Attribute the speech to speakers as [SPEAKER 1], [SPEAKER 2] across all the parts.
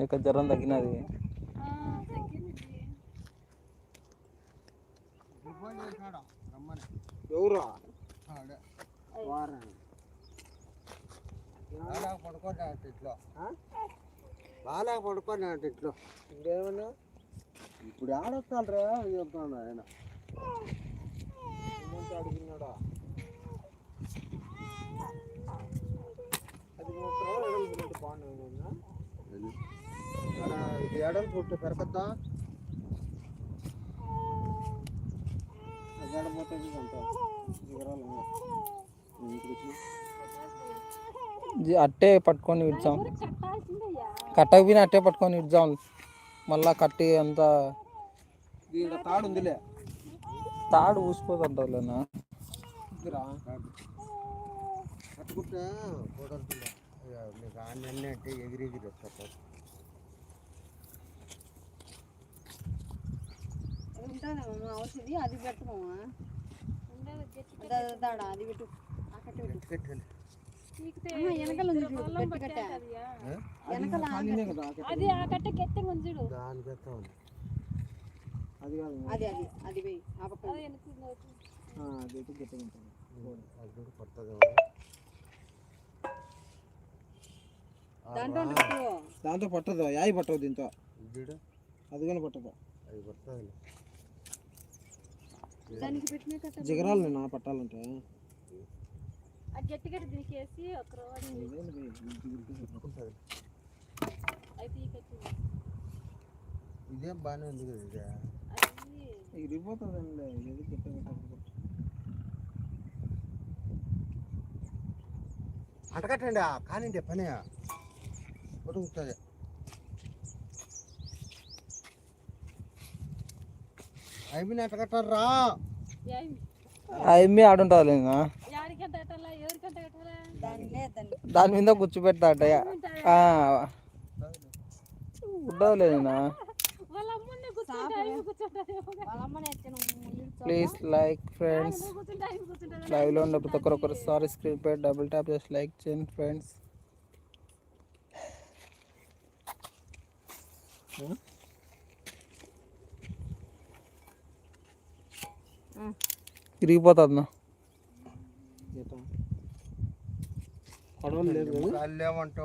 [SPEAKER 1] ఇక జ్వరం తగ్గినది.
[SPEAKER 2] ఎవరా బాగా పడుకోండి ఇట్లో బాగా పడుకోండి అంటే ఇట్లో. ఇంకేమన్నా? ఇప్పుడు ఆడొస్తాను రా చెప్తాను ఆయన? ఏమంటే అడిగినాడా అది మాత్రం ఎడలు పుట్టు బాగున్నాయి ఇది ఎడలు పుట్టు ఎడపోతుంది అంత
[SPEAKER 1] జీ అట్టే పట్టుకొని విడిచాం కట్టకు పోయినా అట్టే పట్టుకొని విడిచాం మళ్ళా కట్టి అంతా
[SPEAKER 2] దీంట్లో తాడు ఉందిలే.
[SPEAKER 1] తాడు ఊసిపోతుంటారులేనా
[SPEAKER 2] ఇదిరా. కట్టుకుంటే ఎగిరి ఎగిరి వస్తారు
[SPEAKER 3] ఉంటానేమో ఔషధి అది పెట్టమమ్మా దాడా అది పెట్టు. ఆ కట్ట పెట్టు వెనకాల ఉంది చూడు గట్టి కట్ట. వెనకాల ఆ
[SPEAKER 2] ఖాళీనే
[SPEAKER 3] కట్ట.
[SPEAKER 2] కదా ఆ కట్ట.
[SPEAKER 4] అది ఆ
[SPEAKER 2] దాని ఉంది.
[SPEAKER 1] అది కాదు
[SPEAKER 3] అది అది అది పోయి ఆ పక్క
[SPEAKER 4] అది వచ్చి.
[SPEAKER 1] అది ఉంటుంది.
[SPEAKER 2] కూడా పడుతుంది
[SPEAKER 3] పెట్టు.
[SPEAKER 1] దాంతో పట్టదు యాయి పట్టదు దీంతో. అది కానీ పట్టదు.
[SPEAKER 2] అది పడుతుంది
[SPEAKER 1] జిగరాలు నేను పట్టాలంటే
[SPEAKER 4] ఆ గట్టి గట్టి దికేసి ఒక రోజు అయితే ఈ కట్టి
[SPEAKER 2] ఇదేం బాగానే ఉంది కదా ఇది?
[SPEAKER 1] ఇరిగిపోతుందండి ఏది గట్టిగా
[SPEAKER 2] అంటకట్టండి కానిండే పని. పొడుగుతుంది అయిపోయిన అంటకట్టారా
[SPEAKER 4] ఏమి
[SPEAKER 1] అమ్మి ఆడుంటుంది లేదా
[SPEAKER 4] యాడికంట కట్టాలా ఎవరికంట కట్టాలా
[SPEAKER 3] దాని లేదు దాన్ని
[SPEAKER 1] దాని మీద కూర్చోబెడతా ఉండదు
[SPEAKER 4] కూర్చుంటే ఆయన కూర్చుంటారేమో
[SPEAKER 3] వాళ్ళ అమ్మని ఎత్తాను
[SPEAKER 1] ప్లీజ్ లైక్ ఫ్రెండ్స్. లైవ్లో ఉన్న ప్రతి ఒక్కరు ఒకసారి స్క్రీన్ పై డబుల్ ట్యాప్ చేసి లైక్ చేయండి ఫ్రెండ్స్. ఇరిగిపోతుంది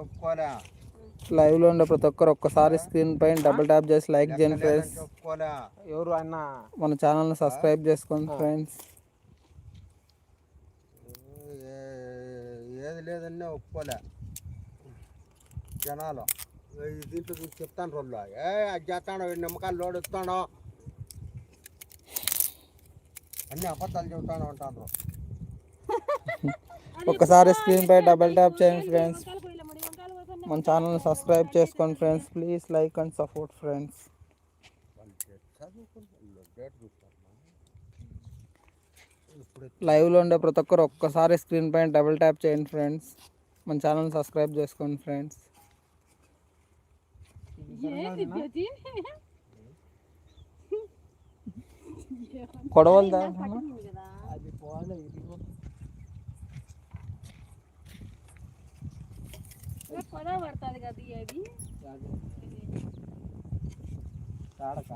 [SPEAKER 2] ఒప్పుకోలే.
[SPEAKER 1] లైవ్లో ఉండే ప్రతి ఒక్కరు ఒక్కసారి స్క్రీన్ పైన డబుల్ ట్యాప్ చేసి లైక్ చేయండి ఫ్రెండ్స్. ఎవరు అన్న? మన ఛానల్ని సబ్స్క్రైబ్ చేసుకోండి ఫ్రెండ్స్.
[SPEAKER 2] ఏది లేదన్నా ఒప్పుకోలే. జనాలు. దీంట్లో చెప్తాను రోజులు ఏ అది చేస్తాడో నిమ్మకాయలు లోడ్ ఇస్తాడో అన్ని అబద్ధాలు చెబుతాను అంటాను
[SPEAKER 1] ఒక్కసారి స్క్రీన్ పై డబుల్ ట్యాప్ చేయండి ఫ్రెండ్స్
[SPEAKER 4] వంకాయలు పోయిలే మరి వంకాయలు పోతే
[SPEAKER 1] మన ఛానల్ని సబ్స్క్రైబ్ చేసుకోండి friends please like and support friends
[SPEAKER 2] వాళ్ళు చదువుకుంటారు డేట్ చూస్తారు ఇప్పుడు
[SPEAKER 1] లైవ్లో ఉండే ప్రతి ఒక్కరు ఒక్కసారి స్క్రీన్ పైన డబుల్ ట్యాప్ చేయండి ఫ్రెండ్స్ మన ఛానల్ సబ్స్క్రైబ్ చేసుకోండి ఫ్రెండ్స్
[SPEAKER 4] పడుతుంది కదా
[SPEAKER 1] తాడక?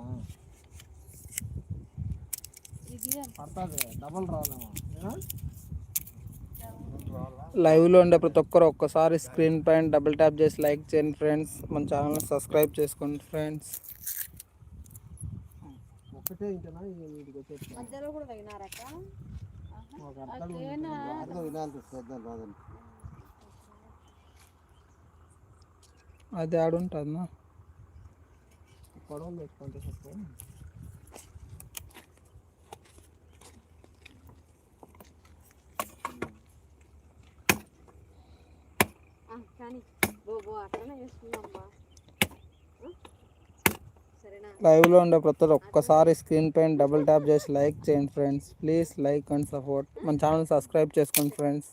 [SPEAKER 2] రావాలా?
[SPEAKER 1] లైవ్లో ఉండే ప్రతి ఒక్కరు ఒక్కసారి స్క్రీన్ పైన డబుల్ ట్యాప్ చేసి లైక్ చేయండి ఫ్రెండ్స్. మన ఛానల్ని సబ్స్క్రైబ్ చేసుకోండి ఫ్రెండ్స్. ఒకటే ఇంటనా వీటికి వచ్చేసి
[SPEAKER 3] మధ్యలో కూడా తగినారక్క
[SPEAKER 4] అదేనా
[SPEAKER 2] అర్థం వినాలి చూద్దాం
[SPEAKER 1] అది ఆడుంటుందా గొడవలు పెట్టుకుంటే చెప్పు
[SPEAKER 3] ఆ, కానీ బో అట్లనే? సరేనా
[SPEAKER 1] లైవ్లో ఉండే ప్రతి ఒక్కసారి స్క్రీన్ పైన డబుల్ ట్యాప్ చేసి లైక్ చేయండి friends. Please like and support. మన ఛానల్ సబ్స్క్రైబ్ చేసుకోండి ఫ్రెండ్స్.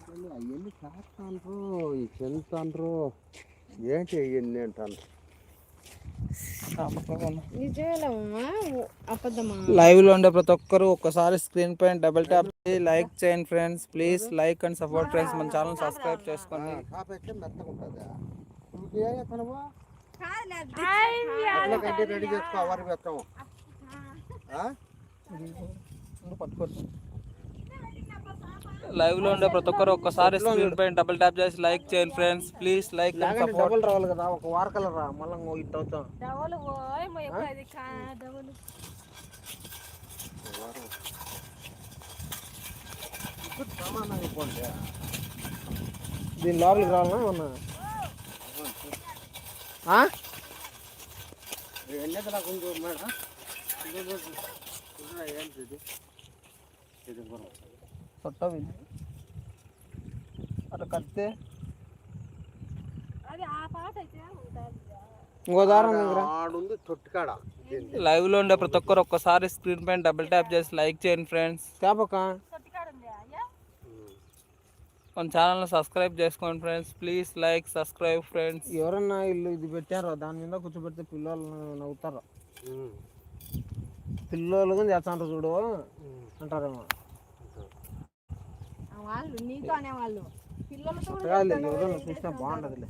[SPEAKER 2] అంటారు అవన్నీ చేస్తాను ఏంటి అవన్నీ అంటాను
[SPEAKER 1] లైవ్లో ఉండే ప్రతి ఒక్కరు ఒక్కసారి స్క్రీన్ పైన డబుల్ ట్యాప్ లైక్ చేయండి friends please like and support friends మన ఛానల్ సబ్స్క్రైబ్ చేసుకోండి.
[SPEAKER 2] రెడీ చేసుకో వరి మెత్తము
[SPEAKER 1] పట్టుకోండి లైవ్లో ఉండే ప్రతి ఒక్కరు ఒక్కసారి స్క్రీన్ పైన డబుల్ ట్యాప్ చేసి లైక్ చేయండి friends. Please like and support.
[SPEAKER 2] Double రావాలి కదా ఒక వారకల రా మళ్ళీ సమానంగా పోండి
[SPEAKER 1] దీని లోపలికి రావాలన్నా ఉన్నా
[SPEAKER 2] కొంచెం మేడం ఏంటి ఇది ఇది గురం.
[SPEAKER 1] చుట్టవి అట్లా కడితే లైవ్లో ఉండే ప్రతి ఒక్కరు ఒక్కసారి స్క్రీన్ పైన డబుల్ ట్యాప్ చేసి లైక్ చేయండి ఫ్రెండ్స్
[SPEAKER 4] అయ్యా
[SPEAKER 1] మన ఛానల్ సబ్స్క్రైబ్ చేసుకోండి friends please like subscribe friends
[SPEAKER 2] ఎవరన్నా ఇల్లు ఇది పెట్టారో దాని మీద కూర్చోబెడితే పిల్లలు నవ్వుతారు. పిల్లలు చేస్తాంటారు చూడు అంటారేమో.
[SPEAKER 3] వాళ్ళు నీతో అనేవాళ్ళు. పిల్లలతో
[SPEAKER 2] చూసినా బాగుంటదిలే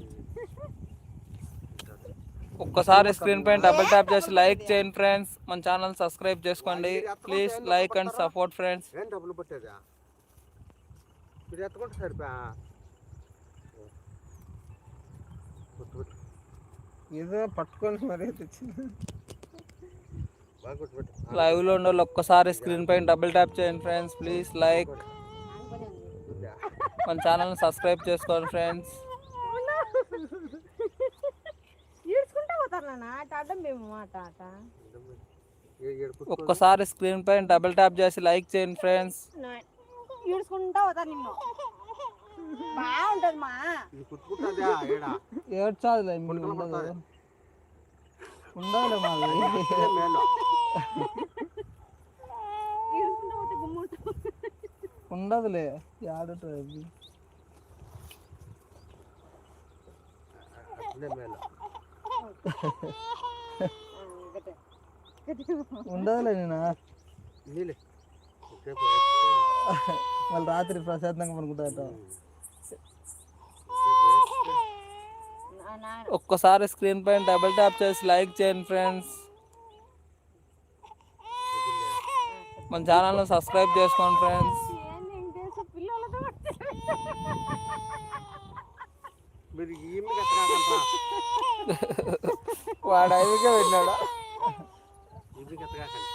[SPEAKER 1] ఒక్కసారి స్క్రీన్ పైన డబుల్ ట్యాప్ చేసి లైక్ చేయండి ఫ్రెండ్స్. మన ఛానల్ సబ్స్క్రైబ్ చేసుకోండి. Please like and support friends.
[SPEAKER 2] ఏదో పట్టుకొని మరీ తెచ్చింది. బాగా కొట్టుబెట్టు
[SPEAKER 1] లైవ్లో ఉండే వాళ్ళు ఒక్కసారి స్క్రీన్ పైన డబుల్ ట్యాప్ చేయండి ఫ్రెండ్స్. ప్లీజ్ లైక్ మన ఛానల్ సబ్స్క్రైబ్ చేసుకోండి ఫ్రెండ్స్.
[SPEAKER 3] ఈడ్చుకుంటా పోతారు నాన్న. మేము మాట అట.
[SPEAKER 1] ఒక్కసారి స్క్రీన్ పైన డబుల్ ట్యాప్ చేసి లైక్ చేయండి ఫ్రెండ్స్.
[SPEAKER 3] ఈడ్చుకుంటా పోతారు నిన్ను బాగుంటది మా.
[SPEAKER 2] ఇది కుట్టుకుంటుందా ఏడా?
[SPEAKER 1] ఏడ్చాదులే
[SPEAKER 2] ఉండదు.
[SPEAKER 1] ఉండాలి మాది. ఉండదులే ఆడుతుంది
[SPEAKER 2] అట్లే మేలు
[SPEAKER 1] ఉండదులే నేను మళ్ళీ రాత్రి ప్రశాంతంగా పనుకుంటా ఒక్కసారి స్క్రీన్ పైన డబుల్ ట్యాప్ చేసి లైక్ చేయండి ఫ్రెండ్స్. మన ఛానల్ని సబ్స్క్రైబ్ చేసుకోండి ఫ్రెండ్స్
[SPEAKER 4] ఏంది వెంకటేశ్వర పిల్లలతో
[SPEAKER 2] మీరు ఈమె ఎత్తగాకంట్రా
[SPEAKER 1] వాడు
[SPEAKER 2] ఈమె ఎత్తగాకండి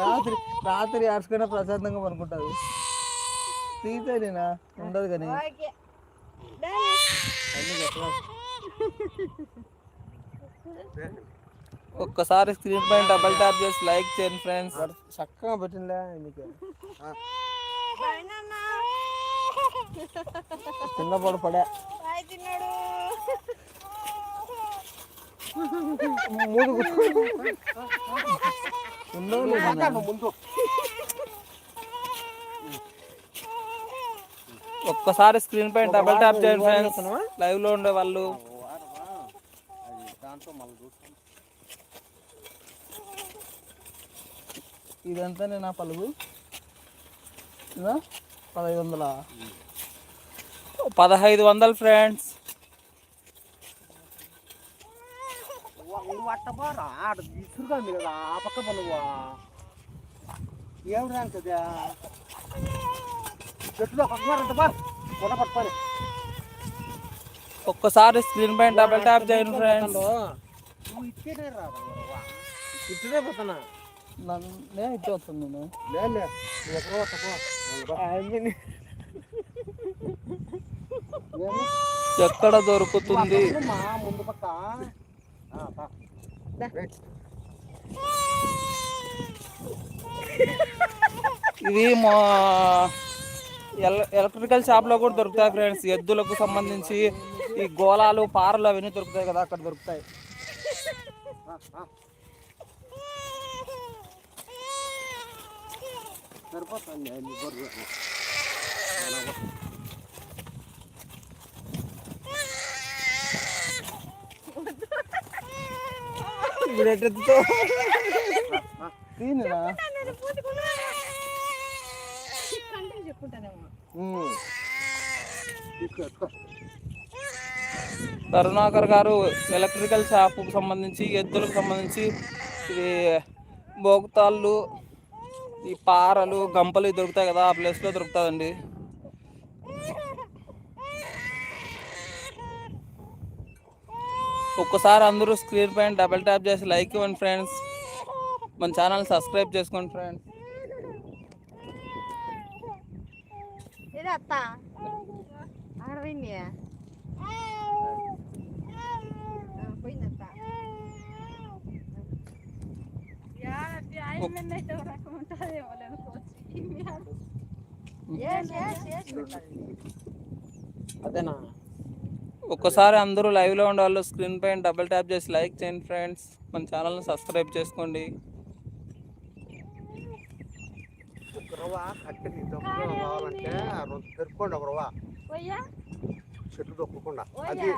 [SPEAKER 1] రాత్రి రాత్రి ఆడుచుకుంటే ప్రశాంతంగా పనుకుంటుంది తీతే నేనా ఉండదు కానీ. ఒక్కసారి స్క్రీన్ పైన డబుల్ ట్యాప్ చేసి లైక్ చేయండి ఫ్రెండ్స్
[SPEAKER 2] చక్కగా పెట్టిందిలే నీకు.
[SPEAKER 1] కింద పడి.
[SPEAKER 2] ముందు
[SPEAKER 1] ఒక్కసారి స్క్రీన్ పైన డబుల్ ట్యాప్ చేయండి ఫ్రెండ్స్ లైవ్లో ఉండే వాళ్ళు. ఇదంతా నా పలుగు? పదహైదు వందల? పదహైదు వందలు ఫ్రెండ్స్
[SPEAKER 2] ఆడ ఇసురుగా కదా ఆ పక్క పనువా ఏం చెట్టులో కొన
[SPEAKER 1] ఒక్కసారి స్క్రీన్ పైన డబుల్ ట్యాప్ చేయండి ఫ్రెండ్స్
[SPEAKER 2] నువ్వు ఇచ్చేనే రా ఇచ్చేనే పోతున్నా.
[SPEAKER 1] నేను ఇచ్చి వస్తుంది నేను
[SPEAKER 2] లేదు నువ్వు ఎక్కడ
[SPEAKER 1] ఎక్కడ దొరుకుతుంది?
[SPEAKER 2] మా ముందు పక్క. ఇవి
[SPEAKER 1] ఇది మా ఎలక్ట్రికల్ షాప్లో కూడా దొరుకుతాయి ఫ్రెండ్స్. ఎద్దులకు సంబంధించి ఈ గోళాలు పారలు అవన్నీ దొరుకుతాయి కదా అక్కడ దొరుకుతాయి.
[SPEAKER 2] సరిపోతుంది
[SPEAKER 1] తీనురా
[SPEAKER 2] ఎత్తుకో.
[SPEAKER 1] కరుణాకర్ గారు ఎలక్ట్రికల్ షాప్కు సంబంధించి ఎద్దులకు సంబంధించి బోగతాళ్ళు ఈ పారలు గంపలు దొరుకుతాయి కదా ఆ ప్లేస్లో దొరుకుతుందండి ఒక్కసారి అందరూ స్క్రీన్ పైన డబల్ ట్యాప్ చేసి లైక్ ఇవ్వండి ఫ్రెండ్స్. మన ఛానల్ సబ్స్క్రైబ్ చేసుకోండి ఫ్రెండ్స్.
[SPEAKER 2] అదేనా?
[SPEAKER 1] ఒక్కసారి అందరూ లైవ్లో ఉండే వాళ్ళు స్క్రీన్ పైన డబుల్ ట్యాప్ చేసి లైక్ చేయండి ఫ్రెండ్స్ మన ఛానల్ని సబ్స్క్రైబ్ చేసుకోండి.
[SPEAKER 2] చెట్టు అది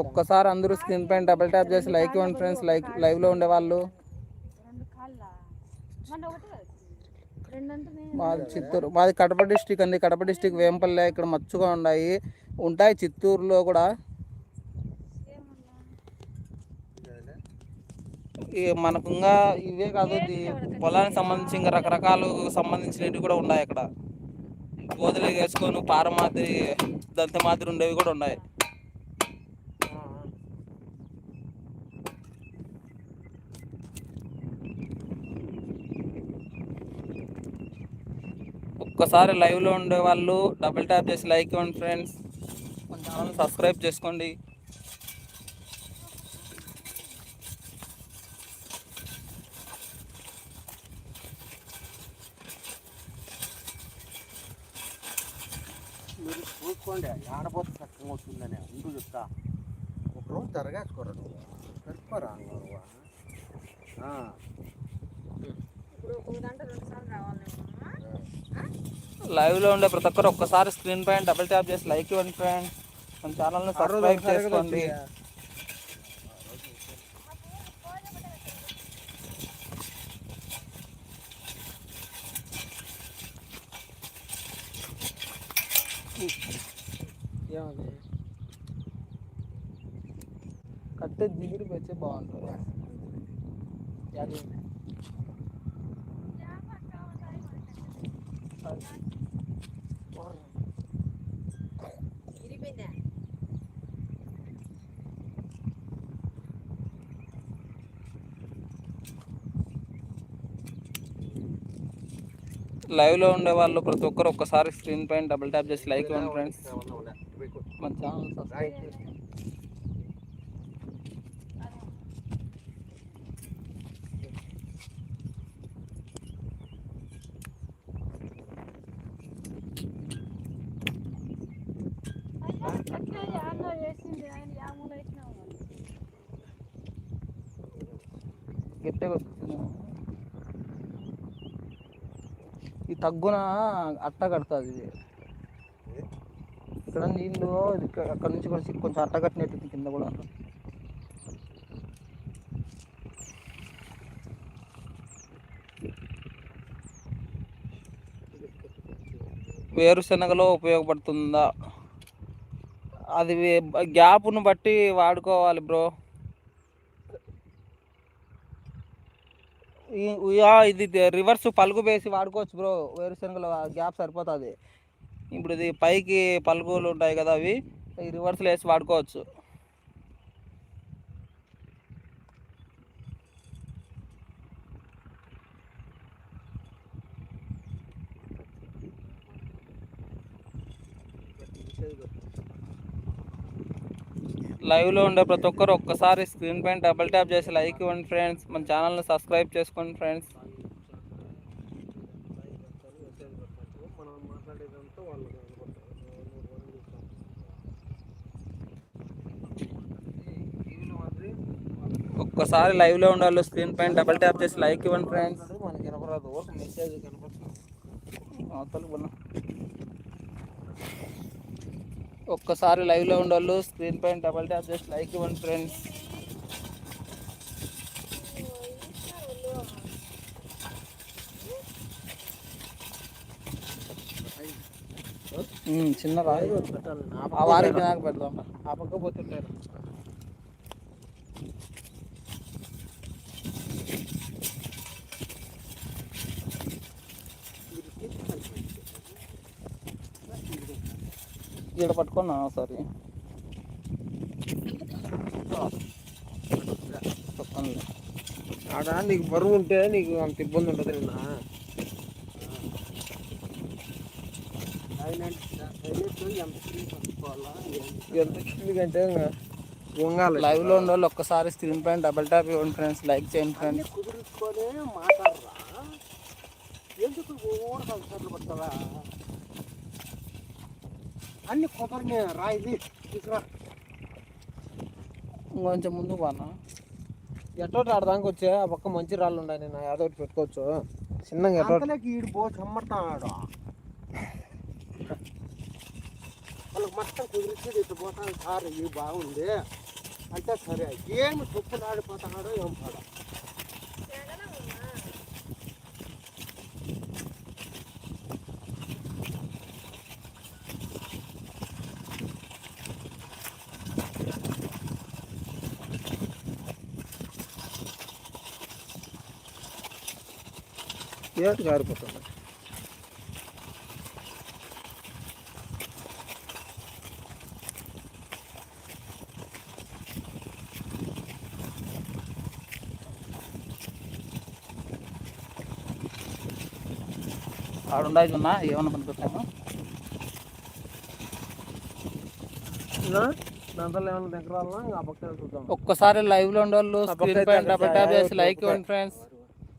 [SPEAKER 1] ఒక్కసారి అందరూ స్క్రీన్ పైన డబుల్ ట్యాప్ చేసి లైక్ ఇవ్వండి ఫ్రెండ్స్ లైక్ లైవ్లో ఉండే వాళ్ళు
[SPEAKER 4] రెండు కాళ్ళ మన ఒకటి కదా
[SPEAKER 3] రెండంటే
[SPEAKER 1] మాది చిత్తూరు మాది కడప డిస్టిక్ అండి. కడప డిస్టిక్ వేంపల్లె ఇక్కడ మచ్చుగా ఉన్నాయి. ఉంటాయి చిత్తూరులో కూడా. మనకు ఇంకా ఇవే కాదు పొలానికి సంబంధించి ఇంకా రకరకాలు సంబంధించినవి కూడా ఉన్నాయి అక్కడ. గోధులు వేసుకొని పార మాదిరి దంత మాదిరి ఉండేవి కూడా ఉన్నాయి. ఒక్కసారి లైవ్లో ఉండే వాళ్ళు డబుల్ ట్యాప్ చేసి లైక్ ఇవ్వండి ఫ్రెండ్స్ మన ఛానల్ సబ్స్క్రైబ్ చేసుకోండి.
[SPEAKER 2] మీరు చూసుకోండి ఆడపోతే చక్కగా వస్తుందని ముందు చెప్తా. ఒక రోజు జరగేసుకోరా నువ్వు?
[SPEAKER 3] ఇప్పుడు ఒక గంట రెండు సార్లు రావాలేమో
[SPEAKER 1] లైవ్లో ఉండే ప్రతి ఒక్కరు ఒక్కసారి స్క్రీన్ పైన డబుల్ ట్యాప్ చేసి లైక్ ఇవ్వండి ఫ్రెండ్స్ మన ఛానల్ని సబ్స్క్రైబ్ చేసుకోండి. లైవ్లో ఉండే వాళ్ళు ప్రతి ఒక్కరు ఒక్కసారి స్క్రీన్ పైన డబుల్ ట్యాప్ చేసి లైక్ ఇవ్వండి ఫ్రెండ్స్ మన ఛానల్ సబ్స్క్రైబ్
[SPEAKER 2] రాయి.
[SPEAKER 4] అయ్యా చెట్టు యాడో వేసింది ఆయన యామూల వేసినావు
[SPEAKER 1] గట్టిగా వస్తుంది. ఈ తగ్గున అట్ట కడుతుంది. ఇది ఇక్కడ నీళ్ళు ఇక్కడ- అక్కడ నుంచి కొంచెం కొంచెం అట్ట కట్టినట్టు కింద కూడా. వేరుశనగలో ఉపయోగపడుతుందా? అది గ్యాప్ను బట్టి వాడుకోవాలి బ్రో ఈ- ఉయా ఇది రివర్స్ పలుగు వేసి వాడుకోవచ్చు బ్రో. వేరుశనగలో గ్యాప్ సరిపోతుంది. ఇప్పుడు ఇది పైకి పలుగులు ఉంటాయి కదా అవి రివర్స్లో వేసి వాడుకోవచ్చు. లైవ్లో ఉండే ప్రతి ఒక్కరు ఒక్కసారి స్క్రీన్ పైన డబుల్ ట్యాప్ చేసి లైక్ ఇవ్వండి ఫ్రెండ్స్ మన ఛానల్ని సబ్స్క్రైబ్ చేసుకోండి ఫ్రెండ్స్ ఒక్కసారి లైవ్లో ఉండే వాళ్ళు స్క్రీన్ పైన డబుల్ ట్యాప్ చేసి లైక్ ఇవ్వండి ఫ్రెండ్స్
[SPEAKER 2] మనకి కనపడదు ఊరికి మెసేజ్ కనపడుతుంది
[SPEAKER 1] అవతల పోనా. ఒక్కసారి లైవ్లో ఉండోళ్ళు స్క్రీన్ పైన డబల్ ట్యాప్ చేసి లైక్ ఇవ్వండి ఫ్రెండ్స్ చిన్న రాయి. ఆ వారికి నాకు పెడదాం. ఆ పక్క పోతుంటారు ఇక్కడ పట్టుకున్నా ఒకసారి.
[SPEAKER 2] ఆడ నీకు బరువు ఉంటే నీకు అంత ఇబ్బంది ఉండదు నిన్న. ఎంత ఎందుకంటే వంగాలి.
[SPEAKER 1] లైవ్లో ఉన్న వాళ్ళు ఒక్కసారి స్క్రీన్ పైన డబల్ ట్యాప్ ఇవ్వండి ఫ్రెండ్స్ లైక్ చేయండి ఫ్రెండ్స్
[SPEAKER 2] కుదుర్చుకొని మాట్లాడరా? ఎందుకు ఊరు కలుసర్లు పడతావా? అన్ని కొబ్బరిని రాయిది తీసుకురా
[SPEAKER 1] ఇంకొంచెం ముందు పోనా?
[SPEAKER 2] ఎటో ఆడదానికి వచ్చే? ఆ పక్క మంచి రాళ్ళు ఉన్నాయి నేను ఏదో ఒకటి పెట్టుకోవచ్చు. చిన్నగా ఎటో ఈడు పో చెమ్మడతాడు. వాళ్ళకి మొత్తం కుదిరిచ్చేది ఇటు పోతాను. సార్ ఇవి బాగుంది. అంటే సరే ఏమి తొప్పులు ఆడిపోతాడో ఏం పాడో
[SPEAKER 1] ఏటు కారిపోతుంది ఆడుండాయి ఉన్నా ఏమన్నా
[SPEAKER 2] చూద్దాం.
[SPEAKER 1] ఒక్కసారి లైవ్లో ఉండే వాళ్ళు స్క్రీన్ పైన
[SPEAKER 2] అక్కడ
[SPEAKER 1] డబల్ ట్యాప్ చేసి
[SPEAKER 2] ఒకటే.
[SPEAKER 1] లైక్ ఇవ్వండి ఫ్రెండ్స్.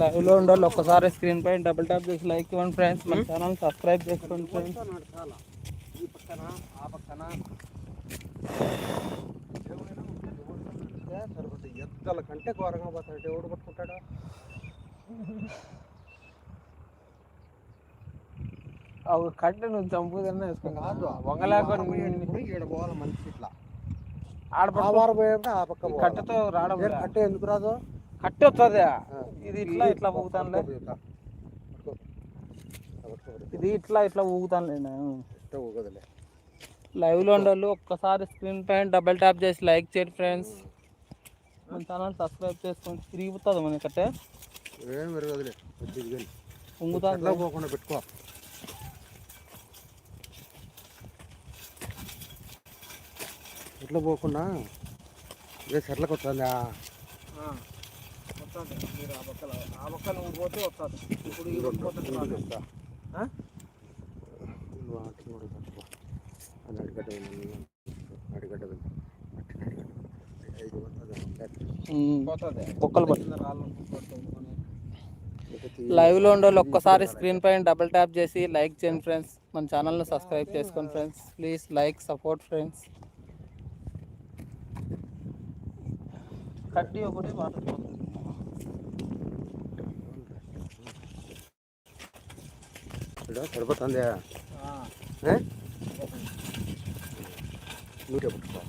[SPEAKER 1] లైవ్లో ఉండే వాళ్ళు ఒక్కసారి స్క్రీన్ పైన డబుల్ ట్యాప్ చేసి లైక్ ఇవ్వండి ఫ్రెండ్స్ మన ఛానల్ సబ్స్క్రైబ్ చేసుకోండి ఫ్రెండ్స్
[SPEAKER 2] ఎద్దల కంటే ఘోరంగా పోతాడు ఎవడు పట్టుకుంటాడా
[SPEAKER 1] కట్టె నువ్వు చంపుదన్నా
[SPEAKER 2] ఈడ పోవాలి మనిషి ఇట్లా.
[SPEAKER 1] ఆడ
[SPEAKER 2] ఆ పక్క.
[SPEAKER 1] కట్టెతో రావడం
[SPEAKER 2] కట్టె ఎందుకు రాదు?
[SPEAKER 1] కట్టె వస్తుంది. ఇది ఇట్లా ఇట్లా ఊగుతానులే. ఇది ఇట్లా ఇట్లా ఊగుతానులే నేను.
[SPEAKER 2] ఊగదులే.
[SPEAKER 1] లైవ్లో ఉండే వాళ్ళు ఒక్కసారి స్క్రీన్ పైన డబల్ ట్యాప్ చేసి లైక్ చేయండి ఫ్రెండ్స్. మన ఛానల్ సబ్స్క్రైబ్ చేసుకోండి తిరిగిపోతుంది మన కట్టే.
[SPEAKER 2] ఏం పెరగదులే. పోకుండా పెట్టుకో. ఇట్లా పోకుండా ఏ సెట్లకు వస్తుందా?
[SPEAKER 1] వస్తుంది మీరు ఆ పక్కల ఆ పక్క నువ్వు పోతే వస్తుంది ఇప్పుడు ఈ
[SPEAKER 2] ఇదిగో,
[SPEAKER 1] పోతే
[SPEAKER 2] ఇదిగో.
[SPEAKER 1] రాదు. ఆ?
[SPEAKER 2] నువ్వు అటు కూడా పట్టుకో. అది అడిగడ్డ ఉంది. అడిగడ్డ ఉంది. అట్టిన అడిగడ్డ. ఐదు వస్తుంది.
[SPEAKER 1] ఉమ్.
[SPEAKER 2] పోతుంది.
[SPEAKER 1] కుక్కలు పట్టు.
[SPEAKER 2] కింద రాళ్ళు పట్టుకొని.
[SPEAKER 1] లైవ్లో ఉండే వాళ్ళు ఒక్కసారి స్క్రీన్ పైన డబుల్ ట్యాప్ చేసి లైక్ చేయండి ఫ్రెండ్స్ మన ఛానల్ని సబ్స్క్రైబ్ చేసుకోండి friends please like support friends కడ్డీ ఒకటి వాటర్
[SPEAKER 2] ఇక్కడ సరిపోతుంది నూట పుట్టుకో.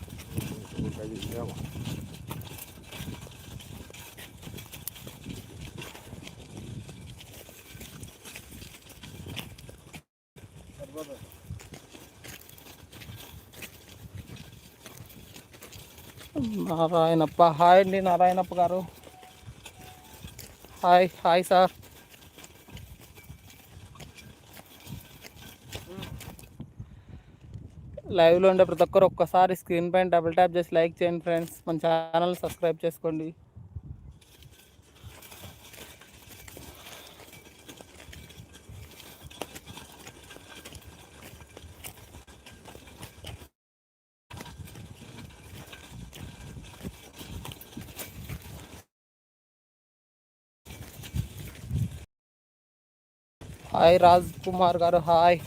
[SPEAKER 1] నారాయణప్ప. హాయ్ అండి నారాయణప్ప గారు. Hi hi sir. లైవ్లో ఉండే ప్రతి ఒక్కరు ఒక్కసారి స్క్రీన్ పైన డబుల్ ట్యాప్ చేసి లైక్ చేయండి ఫ్రెండ్స్. మన ఛానల్ సబ్స్క్రైబ్ చేసుకోండి. హాయ్ రాజ్ కుమార్ గారు. హాయ్